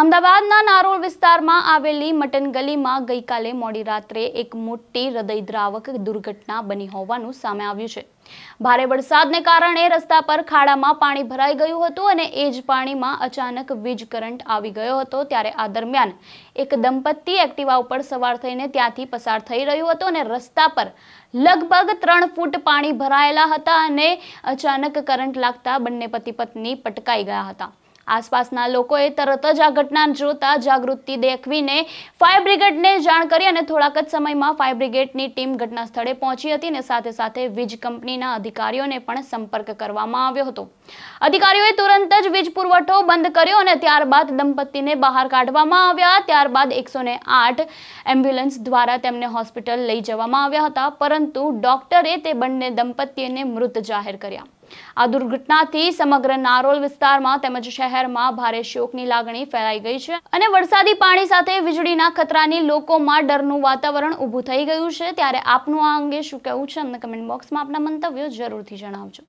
અમદાવાદના નારોલ વિસ્તારમાં આવેલી મટન ગલીમાં ગઈકાલે મોડી રાત્રે એક મોટી હૃદયદ્રાવક દુર્ઘટના બની હોવાનું સામે આવ્યું છે. ભારે વરસાદને કારણે રસ્તા પર ખાડામાં પાણી ભરાઈ ગયું હતું અને એ જ પાણીમાં અચાનક વીજ કરંટ આવી ગયો હતો ત્યારે આ દરમિયાન એક દંપતી એક્ટિવા ઉપર સવાર થઈને ત્યાંથી પસાર થઈ રહ્યું હતું અને રસ્તા પર લગભગ ત્રણ ફૂટ પાણી ભરાયેલા હતા અને અચાનક કરંટ લાગતા બંને પતિ પત્ની પટકાઈ ગયા હતા. આસપાસના લોકોએ તરત જ આ ઘટના જોતા જાગૃતિ દેખવીને ફાયર બ્રિગેડને જાણ કરી અને થોડાક જ સમયમાં ફાયર બ્રિગેડની ટીમ ઘટના સ્થળે પહોંચી હતી અને સાથે સાથે વીજ કંપનીના અધિકારીઓને પણ સંપર્ક કરવામાં આવ્યો હતો. અધિકારીઓએ તુરંત જ વીજ પુરવઠો બંધ કર્યો અને ત્યારબાદ દંપતીને બહાર કાઢવામાં આવ્યા. ત્યારબાદ એકસો ને આઠ એમ્બ્યુલન્સ દ્વારા તેમને હોસ્પિટલ લઈ જવામાં આવ્યા હતા, પરંતુ ડોક્ટરે તે બંને દંપતીને મૃત જાહેર કર્યા. આ દુર્ઘટનાથી સમગ્ર નારોલ વિસ્તારમાં તેમજ શહેરમાં ભારે શોકની લાગણી ફેલાઈ ગઈ છે અને વરસાદી પાણી સાથે વીજળીના ખતરાની લોકોમાં ડરનું વાતાવરણ ઊભું થઈ ગયું છે. ત્યારે આપનું આ અંગે શું કહેવું છે? અમને કમેન્ટ બોક્સમાં આપના મંતવ્યો જરૂરથી જણાવજો.